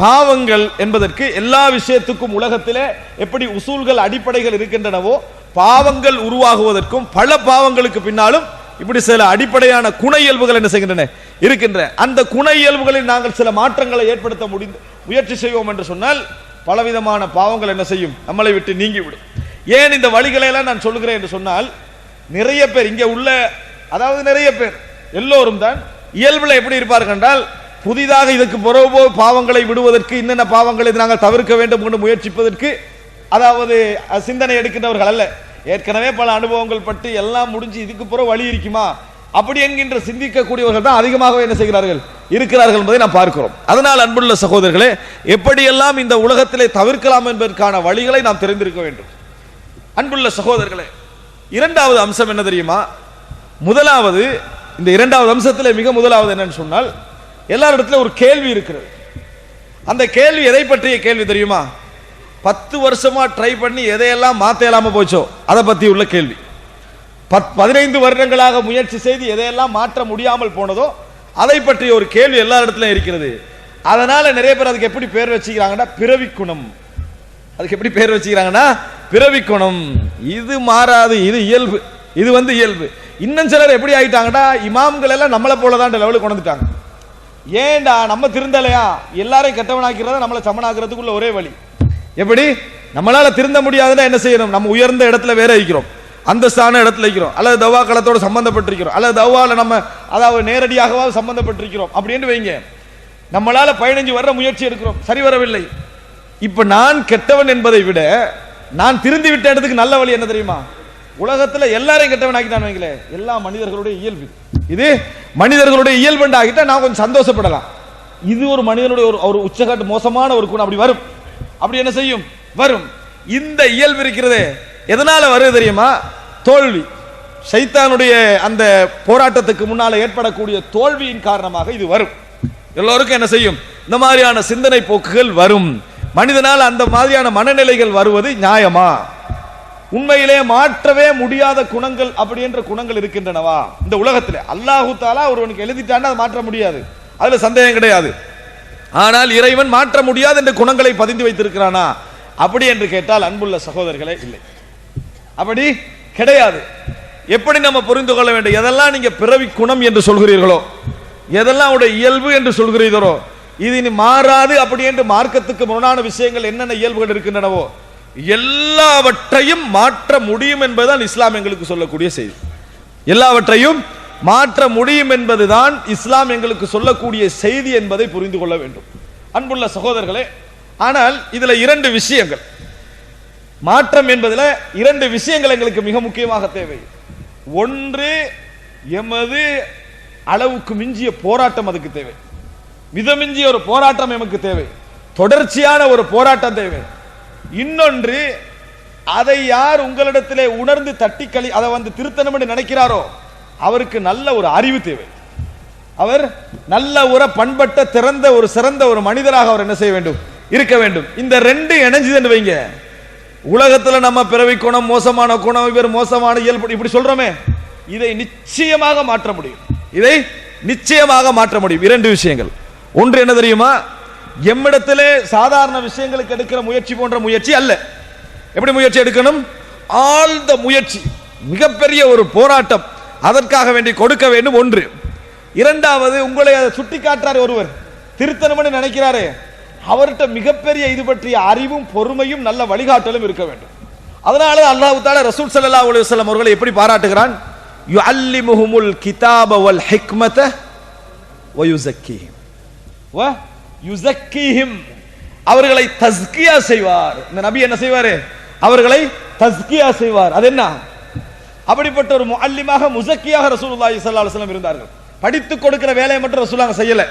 பாவங்கள் என்பதற்கு எல்லா விஷயத்துக்கும் உலகத்திலே எப்படி உசூல்கள் அடிப்படைகள் இருக்கின்றனவோ பாவங்கள் உருவாகுவதற்கும் பல பாவங்களுக்கு பின்னாலும் இப்படி சில அடிப்படையான குண இயல்புகள் என்ன செய்கின்றன? இருக்கின்றன அந்த குண இயல்புகளில் நாங்கள் சில மாற்றங்களை ஏற்படுத்த முடிந்து முயற்சி செய்வோம் என்று சொன்னால் பலவிதமான பாவங்கள் என்ன செய்யும்? நம்மளை விட்டு நீங்கிவிடும். ஏன் இந்த வழிகளை எல்லாம் நான் சொல்லுகிறேன் என்று சொன்னால் நிறைய பேர் இங்கே உள்ள அதாவது நிறைய பேர் எல்லோரும் தான் இயல்புல எப்படி இருப்பார்கள் என்றால் புதிதாக இதுக்கு புறவோ பாவங்களை விடுவதற்கு என்னென்ன பாவங்களை நாங்கள் தவிர்க்க வேண்டும் என்று முயற்சிப்பதற்கு அதாவது சிந்தனை எடுக்கின்றவர்கள் அல்ல. ஏற்கனவே பல அனுபவங்கள் பட்டு எல்லாம் முடிஞ்சு இதுக்கு புற வழி இருக்குமா? அப்படி என்கின்ற சிந்திக்கக்கூடியவர்கள் தான் அதிகமாக என்ன செய்கிறார்கள்? இருக்கிறார்கள் என்பதை நாம் பார்க்கிறோம். அதனால் அன்புள்ள சகோதரர்களே எப்படியெல்லாம் இந்த உலகத்திலே தவிர்க்கலாம் என்பதற்கான வழிகளை நாம் தெரிந்திருக்க வேண்டும். அன்புள்ள சகோதரர்களே இரண்டாவது அம்சம் என்ன தெரியுமா? முதலாவது இந்த இரண்டாவது அம்சத்தில் மிக முதலாவது என்னன்னு சொன்னால் எல்லாரிடத்துல ஒரு கேள்வி இருக்கிறது. அந்த கேள்வி எதை பற்றிய கேள்வி தெரியுமா? பத்து வருஷமா ட்ரை பண்ணி எதையெல்லாம் மாத்த இல்லாமல் போச்சோ அதை பத்தி உள்ள கேள்வி. பத் பதினைந்து வருடங்களாக முயற்சி செய்து எதையெல்லாம் மாற்ற முடியாமல் போனதோ அதை பற்றிய ஒரு கேள்வி எல்லா இடத்துலயும் இருக்கிறது. அதனால நிறைய பேர் அதுக்கு எப்படி பேர் வச்சுக்கிறாங்கன்னா பிறவி குணம் அதுக்கு எப்படி பேர் வச்சுக்கிறாங்கன்னா பிறவி குணம் இது மாறாது இது இயல்பு. இது வந்து இயல்பு. இன்னும் சிலர் எப்படி ஆயிட்டாங்கன்னா இமாம்கள் எல்லாம் நம்மளை போல தான் லெவலுக்கு கொண்டுட்டாங்க ஏன்டா நம்ம திருந்தலையா? எல்லாரையும் கெட்டவனாக்கிறத நம்மளை சமனாக்குறதுக்குள்ள ஒரே வழி. எப்படி? நம்மளால திருந்த முடியாதுன்னா என்ன செய்யணும்? நம்ம உயர்ந்த இடத்துல வேற இருக்கிறோம். அந்தஸ்தான இடத்துல இருக்கிறோம். அல்லது தவா களத்தோட சம்பந்தப்பட்டிருக்கிறோம். அல்லது தவால நம்ம அதாவது நேரடியாகவாவது சம்பந்தப்பட்டிருக்கிறோம். அப்படின்னு வைங்க. நம்மளால பதினஞ்சு வர்ற முயற்சி எடுக்கிறோம். சரி வரவில்லை. இப்ப நான் கெட்டவன் என்பதை விட நான் திருந்தி விட்ட இடத்துக்கு நல்ல வழி என்ன தெரியுமா? உலகத்துல எல்லாரையும் கெட்டவன் ஆக்கிட்டான் வைங்களேன். எல்லா மனிதர்களுடைய இயல்பு. இது மனிதர்களுடைய இயல்பு ஆகிட்டா நான் கொஞ்சம் சந்தோஷப்படலாம். இது ஒரு மனிதனுடைய ஒரு ஒரு உச்சகட்டு மோசமான ஒரு குணம். அப்படி வரும். அப்படி என்ன செய்யும்? வரும். இந்த இயல்பு இருக்கிறதே எதனால வருது தெரியுமா? தோல்வி. சைத்தானுடைய அந்த போராட்டத்துக்கு முன்னால் ஏற்படக்கூடிய தோல்வியின் காரணமாக இது வரும். எல்லோருக்கும் என்ன செய்யும்? இந்த மாதிரியான சிந்தனை போக்குகள் வரும். மனிதனால் அந்த மாதிரியான மனநிலைகள் வருவது நியாயமா? உண்மையிலே மாற்றவே முடியாத குணங்கள் அப்படி என்ற குணங்கள் இருக்கின்றனவா? இந்த உலகத்தில். அல்லாஹு தாலா ஒருவனுக்கு எழுதிட்டான்னா அதை மாற்ற முடியாது. அதுல சந்தேகம் கிடையாது. ஆனால் இறைவன் மாற்ற முடியாது என்ற குணங்களை பதிந்து வைத்திருக்கிறானா? அப்படி என்று கேட்டால் அன்புள்ள சகோதரர்களே இல்லை. அப்படி கிடையாது. எப்படி நம்ம புரிந்து கொள்ள வேண்டும்? எதெல்லாம் நீங்க பிறவி குணம் என்று சொல்கிறீர்களோ எதெல்லாம் உடைய இயல்பு என்று சொல்கிறீர்களோ இது இனி மாறாது அப்படி என்று மார்க்கத்துக்கு முரணான விஷயங்கள் என்னென்ன இயல்புகள் இருக்கின்றனவோ எல்லாவற்றையும் மாற்ற முடியும் என்பதுதான் இஸ்லாம் எங்களுக்கு சொல்லக்கூடிய செய்தி. எல்லாவற்றையும் மாற்ற முடியும் என்பதுதான் இஸ்லாம் எங்களுக்கு சொல்லக்கூடிய செய்தி என்பதை புரிந்து கொள்ள வேண்டும். அன்புள்ள சகோதரர்களே ஆனால் இதுல இரண்டு விஷயங்கள். மாற்றம் என்பதில் இரண்டு விஷயங்கள் எங்களுக்கு மிக முக்கியமாக தேவை. ஒன்று எமது அளவுக்கு மிஞ்சிய போராட்டம் அதுக்கு தேவை. மிதமிஞ்சிய ஒரு போராட்டம் எமக்கு தேவை. தொடர்ச்சியான ஒரு போராட்டம் தேவை. இன்னொன்று அதை யார் உங்களிடத்திலே உணர்ந்து தட்டி களி அதை வந்து திருத்தணும் என்று நினைக்கிறாரோ அவருக்கு நல்ல ஒரு அறிவு தேவை. அவர் நல்ல ஒரு பண்பட்ட திறந்த ஒரு சிறந்த ஒரு மனிதராக அவர் என்ன செய்ய வேண்டும்? இருக்க வேண்டும். இந்த ரெண்டு இணைஞ்சதுன்னு வைங்க. உலகத்துல நம்ம பிறவி குணம் மோசமான குணம் இவர் மோசமான இயல்பு இப்படி சொல்றோமே. இதை நிச்சயமாக மாற்ற முடியும். இதை நிச்சயமாக மாற்ற முடியும். இரண்டு விஷயங்கள். ஒன்று என்ன தெரியுமா? எம்மிடத்திலே சாதாரண விஷயங்களுக்கு எடுக்கிற முயற்சி போன்ற முயற்சி அல்ல. எப்படி முயற்சி எடுக்கணும்? ஆழ்ந்த முயற்சி மிகப்பெரிய ஒரு போராட்டம். அதற்காக வேண்டி கொடுக்க வேண்டும் ஒன்று. இரண்டாவது உங்களை அதை சுட்டி காட்டுறார் ஒருவர். திருத்தணும்னு நினைக்கிறாரே. அவர்கிட்ட மிகப்பெரிய இது பற்றிய அறிவும் பொறுமையும் நல்ல வழிகாட்டலும் இருக்க வேண்டும். அதனால அல்லாஹு தால ரசூல் சல்லா அலைஹி வஸல்லம் அவர்களை எப்படி பாராட்டுகிறான்? யுஅல்லிமுஹுமுல் கிதாப வல் ஹிக்மத வ யுஸக்கீஹிம் வ யுசக்கிஹிம். அவர்களை தஸ்கியா செய்வார். இந்த நபி என்ன செய்வாரு? அவர்களை தஸ்கியா செய்வார். அது என்ன? அப்படிப்பட்ட ஒரு முஅல்லிமாக முசக்கியாக ரசூலுல்லாஹி ஸல்லல்லாஹு அலைஹி வஸல்லம் இருந்தார்கள். படித்து கொடுக்கிற வேலையை மட்டும் ரசூலாங்க செய்யல.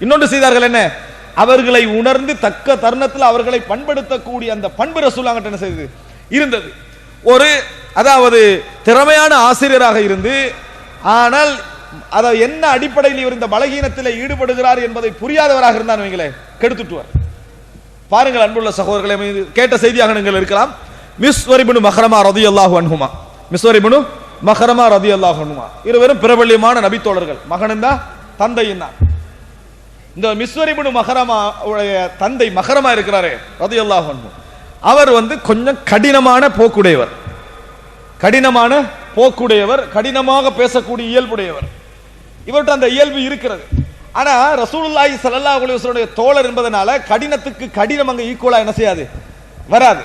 இன்னொன்று செய்தார்கள் என்ன? அவர்களை உணர்ந்து தக்க தருணத்தில் அவர்களை பண்படுத்தக்கூடிய அந்த பண்பு ரசூலாங்கிட்ட என்ன செய்தது? இருந்தது. ஒரு அதாவது திறமையான ஆசிரியராக இருந்து ஆனால் அதை என்ன அடிப்படையில் இவர் இந்த பலகீனத்தில் ஈடுபடுகிறார் என்பதை புரியாதவராக இருந்தான் வைங்களே கெடுத்துட்டுவார். பாருங்கள் அன்புள்ள சகோதரர்களை கேட்ட செய்தியாக நீங்கள் இருக்கலாம். மிஸ் வரிபுனு மஹரமா ரதி அல்லாஹு அன்ஹுமா. மிஸ் வரிபுனு மஹரமா ரதி அல்லாஹு அன்ஹுமா. இருவரும் பிரபல்யமான நபித்தோழர்கள். மகனும் தான் தந்தையும் தான் இந்த மிஸ்வரிபுனு மகரமா உடைய தந்தை மகரமா இருக்கிறாரே ரதியல்லாஹு அன்ஹு. அவர் வந்து கொஞ்சம் கடினமான போக்குடையவர். கடினமான போக்குடையவர் கடினமாக பேசக்கூடிய இயல்புடையவர். இவர்கிட்ட அந்த இயல்பு இருக்கிறது. ஆனா ரசூலுல்லாஹி ஸல்லல்லாஹு அலைஹி வஸல்லம் தோழர் என்பதனால கடினத்துக்கு கடினம் அங்க ஈக்குவலா என்ன செய்யாது? வராது.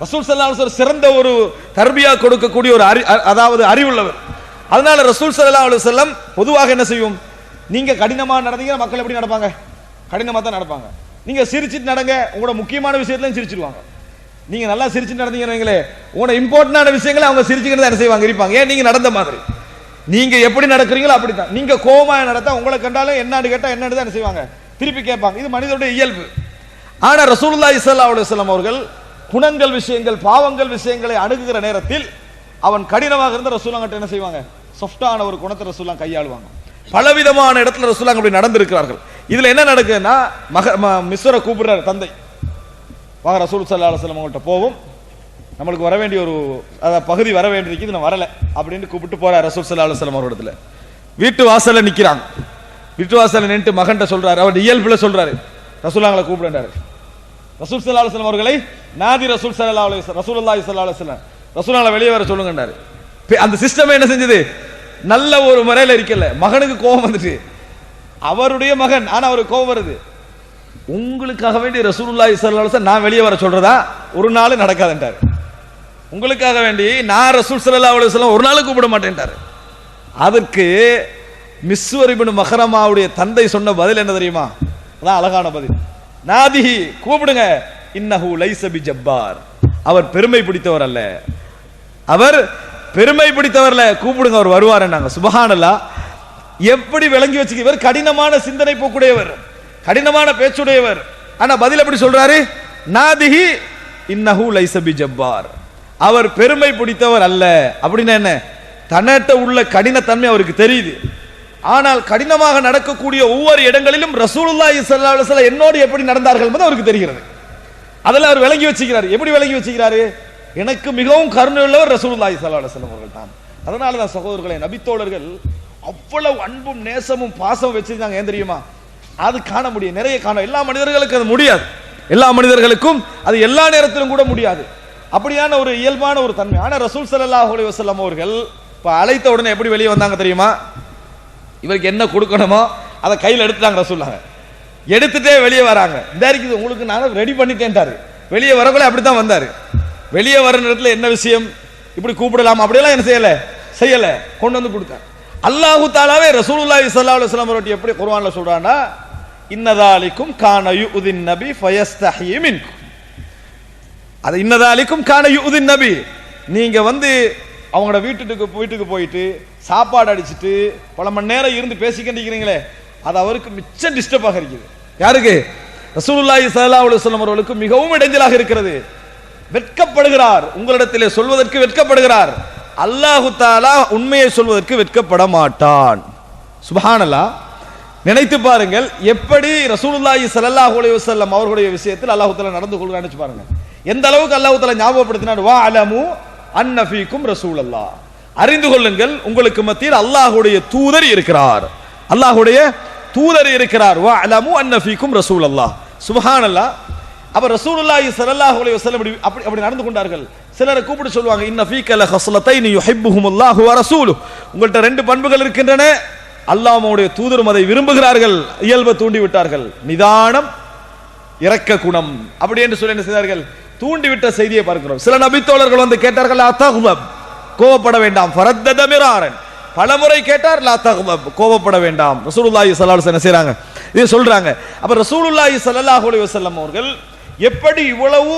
ரசூல் ஸல்லல்லாஹு அலைஹி சிறந்த ஒரு தர்பியா கொடுக்கக்கூடிய ஒரு அறி அ- அதாவது அறிவுள்ளவர். அதனால ரசூல் ஸல்லல்லாஹு அலைஹி வஸல்லம் பொதுவாக என்ன செய்யும்? நீங்க கடினமா நடந்தீங்க மக்கள் எப்படி நடப்பாங்க? கடினமா தான் நடப்பாங்க. நீங்க சிரிச்சிட்டு நடங்க உங்களோட முக்கியமான விஷயத்துலயும் சிரிச்சிருவாங்க. நீங்க நல்லா சிரிச்சு நடந்தீங்கன்னு உங்களோட இம்பார்ட்டன்டான விஷயங்களை அவங்க சிரிச்சுக்கிட்டு என்ன செய்வாங்க? இருப்பாங்க ஏன்? நீங்க நடந்த மாதிரி. நீங்க எப்படி நடக்கிறீங்களோ அப்படித்தான். நீங்க கோமா நடத்தா உங்களை கண்டாலும் என்னன்னு கேட்டா என்னன்னு தான் என்ன செய்வாங்க? திருப்பி கேட்பாங்க. இது மனிதனுடைய இயல்பு. ஆனா ரசூல்லா ஸல்லல்லாஹு அலுவலம் அவர்கள் குணங்கள் விஷயங்கள் பாவங்கள் விஷயங்களை அணுகுகிற நேரத்தில் அவன் கடினமாக இருந்த ரசூலாங்கிட்ட என்ன செய்வாங்க? சாஃப்டான ஒரு குணத்தை ரசூலாம் கையாளுவாங்க. பலவிதமான இடத்துல ரசூலாங்க அப்படி நடந்திருக்கிறார்கள். இதுல என்ன நடக்குதுன்னா மக ம- மிஸ்வரை கூப்பிடுறாரு தந்தை. வாங்க ரசூல் சல்லா அலுவலம் அவங்கள்ட்ட போவோம். நம்மளுக்கு வர வேண்டிய ஒரு பகுதி வர வேண்டியிருக்குது நான் வரல அப்படின்னு கூப்பிட்டு போறார் ரசூல் சல்லா அலுவலம் அவரிடத்துல வீட்டு வாசல்ல நிக்கிறாங்க. வீட்டு வாசல்ல நின்று மகன்கிட்ட சொல்றாரு அவர் இயல்புல சொல்றாரு. ரசூலாங்களை கூப்பிடுறாரு. ரசூல் சல்லா அலுவலம் அவர்களை நாதி ரசூல் சல்லா அலி ரசூலுல்லாஹி ஸல்லல்லாஹு சல்லா அலுவலம் ரசூலாங்களை வெளியே வர சொல்லுங்கன்றாரு அந்த சிஸ்டம் என்ன செஞ்சது? நல்ல ஒரு முறையில் இருக்கல. மகனுக்கு கோபம் வந்துட்டு. அவருடைய மகன் ஆனா அவருக்கு கோபம் வருது. உங்களுக்காக வேண்டி ரசூலுல்லாஹி இஸ்லாம் நான் வெளியே வர சொல்றதா? ஒரு நாள் நடக்காதுன்றார் உங்களுக்காக வேண்டி நான் ரசூல் சல்லா அலைஹி ஒரு நாள் கூப்பிட மாட்டேன்ட்டார். அதற்கு மிஸ்வரிபின் மஹரமாவுடைய தந்தை சொன்ன பதில் என்ன தெரியுமா? அதான் அழகான பதில். நாதிஹி கூப்பிடுங்க. இன்னஹு லைசபி ஜப்பார் அவர் பெருமை பிடித்தவர் அல்ல. அவர் பெருமை பிடித்தவர்ல கூப்பிடுங்க அவர் வருவார் நாங்க சுபஹானல்லா எப்படி விளங்கி வச்சுக்க இவர் கடினமான சிந்தனை போக்குடையவர். கடினமான பேச்சுடையவர். ஆனா பதில் எப்படி சொல்றாரு? நாதிஹி இன்னஹு லைசபி ஜப்பார் அவர் பெருமை பிடித்தவர் அல்ல. அப்படின்னா என்ன? தன்னட்ட உள்ள கடினத்தன்மை அவருக்கு தெரியுது. ஆனால் கடினமாக நடக்கக்கூடிய ஒவ்வொரு இடங்களிலும் ரசூலுல்லா ஸல்லல்லாஹு என்னோடு எப்படி நடந்தார்கள் என்பது அவருக்கு தெரிகிறது. அதெல்லாம் அவர் விளங்கி வச்சுக்கிறார். எப்படி விளங்கி வச்சுக்கிறாரு? எனக்கு மிகவும் கருணை உள்ளவர் ரசூலுல்லாஹி ஸல்லல்லாஹு அவர்கள் தான் அதனால தான் சகோதரர்களை நபித்தோழர்கள் அவ்வளவு அன்பும் நேசமும் பாசமும் வச்சிருந்தாங்க. ஏன் தெரியுமா? அது காண முடியும். நிறைய காண எல்லா மனிதர்களுக்கும் அது முடியாது. எல்லா மனிதர்களுக்கும் அது எல்லா நேரத்திலும் கூட முடியாது. அப்படியான ஒரு இயல்பான ஒரு தன்மை. ஆனால் ரசூல் சல்லாஹ் அலி வசல்லம் அவர்கள் இப்போ அழைத்த உடனே எப்படி வெளியே வந்தாங்க தெரியுமா? இவருக்கு என்ன கொடுக்கணுமோ அதை கையில் எடுத்துட்டாங்க ரசூல்லாங்க. எடுத்துட்டே வெளியே வராங்க. இந்த இருக்குது உங்களுக்கு நான் ரெடி பண்ணிட்டேன்ட்டாரு. வெளியே வரக்குள்ள அப்படித்தான் வந்தார். வெளியே வர நேரத்தில் என்ன விஷயம்? இப்படி கூப்பிடலாம்? அப்படியெல்லாம் என்ன செய்யலை? செய்யலை. கொண்டு வந்து கொடுத்தார் அல்லாஹு தாலாவே ரசூலுல்லாஹி ஸல்லல்லாஹு அலைஹி வஸல்லம் அவர்கிட்ட எப்படி குர்ஆன்ல சொல்கிறான்னா இன்னதாலிக்கும் கான யுதின் நபி ஃபயஸ்தஹி மின்கும். அது இன்னதாலிக்கும் காண யூதின் நபி. நீங்க வந்து அவங்களோட வீட்டுக்கு வீட்டுக்கு போயிட்டு சாப்பாடு அடிச்சிட்டு பல மணி நேரம் இருந்து பேசிக்கிட்டீங்களே அது அவருக்கு மிச்சம் டிஸ்டர்பாக இருக்குது. யாருக்கு? ரசூலுல்லாஹி ஸல்லல்லாஹு அலைஹி வஸல்லம் அவர்களுக்கு மிகவும் இடைஞ்சலாக இருக்கிறது. வெட்கப்படுகிறார். உங்களிடத்திலே சொல்வதற்கு வெட்கப்படுகிறார். அல்லாஹு தாலா உண்மையை சொல்வதற்கு வெட்கப்பட மாட்டான். சுபஹானல்லாஹ் நினைத்து பாருங்கள் எப்படி ரசூலுல்லாஹி ஸல்லல்லாஹு அலைஹி வஸல்லம் அவர்களுடைய விஷயத்தில் அல்லாஹ் தஆலா நடந்து கொள்கிறான்னு பாருங்க எந்த அளவுக்கு அல்லாஹ் தஆலா ஞாபகப்படுத்தினார் வா அலமு அன்ன ஃபீக்கும் ரசூலல்லாஹ். அறிந்து கொள்ளுங்கள் உங்களுக்கு மத்தியில் அல்லாஹ்வுடைய தூதர் இருக்கிறார். அல்லாஹ்வுடைய தூதர் இருக்கிறார். வா அலமு அன்ன ஃபீக்கும் ரசூலல்லாஹ். சுப்ஹானல்லாஹ். அப்ப ரசூலுல்லாஹி ஸல்லல்லாஹு அலைஹி வஸல்லம் இப்படி அப்படி அப்படி நடந்து கொண்டார்கள். சிலரை கூப்பிட்டு சொல்லுவாங்க இன்ன ஃபீக லஹஸ்லத்தைன் யுஹிப்புஹுமுல்லாஹு வ ரசூலு உங்கள்ட்ட ரெண்டு பண்புகள் இருக்கின்றன. அல்லாஹ்வுடைய தூதரும் அதை விரும்புகிறார்கள். இயல்பை தூண்டி விட்டார்கள் நிதானம் இறக்க குணம். அப்படி என்று சொல்லி என்ன செய்தார்கள்? தூண்டிவிட்ட செய்தியை பார்க்கிறோம். சில நபித்தோழர்கள் வந்து கேட்டார்கள் லா கோவப்பட வேண்டாம். ஃபரத்தத பலமுறை கேட்டார் லா தகுலப் கோவப்பட வேண்டாம். ரசூலுல்லாஹி ஸல்லல்லாஹு அலைஹி வஸல்லம் செய்றாங்க? இது சொல்றாங்க. அப்ப ரசூலுல்லாஹி சல்லல்லாஹு அலைஹி வஸல்லம் அவர்கள் எப்படி இவ்வளவு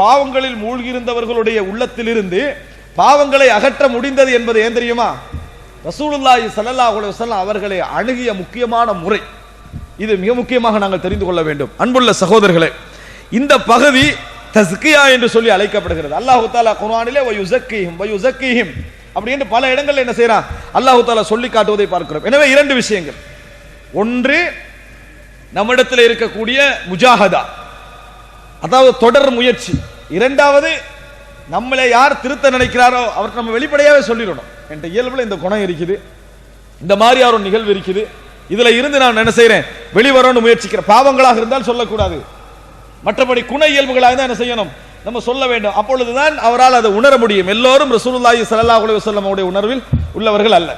பாவங்களில் மூழ்கி இருந்தவர்களுடைய உள்ளத்திலிருந்து பாவங்களை அகற்ற முடிந்தது என்பது ஏன் தெரியுமா? ரசூலுல்லாஹி சல்லல்லாஹு அலைஹி வஸல்லம் அவர்களை அணுகிய முக்கியமான முறை. இது மிக முக்கியமாக நாங்கள் தெரிந்து கொள்ள வேண்டும். அன்புள்ள சகோதரர்களே இந்த பகுதி தஸ்கியா என்று சொல்லி அழைக்கப்படுகிறது. அல்லாஹு தாலா குர்ஆனிலே வயுசக்கிஹிம் வயுசக்கிஹிம் அப்படி என்று பல இடங்கள்ல என்ன செய்யறான் அல்லாஹு தாலா சொல்லி காட்டுவதை பார்க்கிறோம். எனவே இரண்டு விஷயங்கள். ஒன்று நம்மிடத்தில் இருக்கக்கூடிய முஜாஹதா அதாவது தொடர் முயற்சி. இரண்டாவது நம்மளை யார் திருத்த நினைக்கிறாரோ அவருக்கு நம்ம வெளிப்படையாவே சொல்லிடணும். என்கிட்ட இயல்புல இந்த குணம் இருக்குது. இந்த மாதிரி ஒரு நிகழ்வு இருக்குது. இதுல இருந்து நான் என்ன செய்கிறேன் வெளிவரணும்னு முயற்சிக்கிறேன். பாவங்களாக இருந்தால் சொல்லக்கூடாது. மற்றபடி குண இயல்புகளாக தான் என்ன செய்யணும்? நம்ம சொல்ல வேண்டும். அப்பொழுதுதான் அவரால் அதை உணர முடியும். எல்லோரும் ரசூலுல்லாஹி ஸல்லல்லாஹு அலைஹி வஸல்லம் உடைய உணர்வில் உள்ளவர்கள் அல்ல.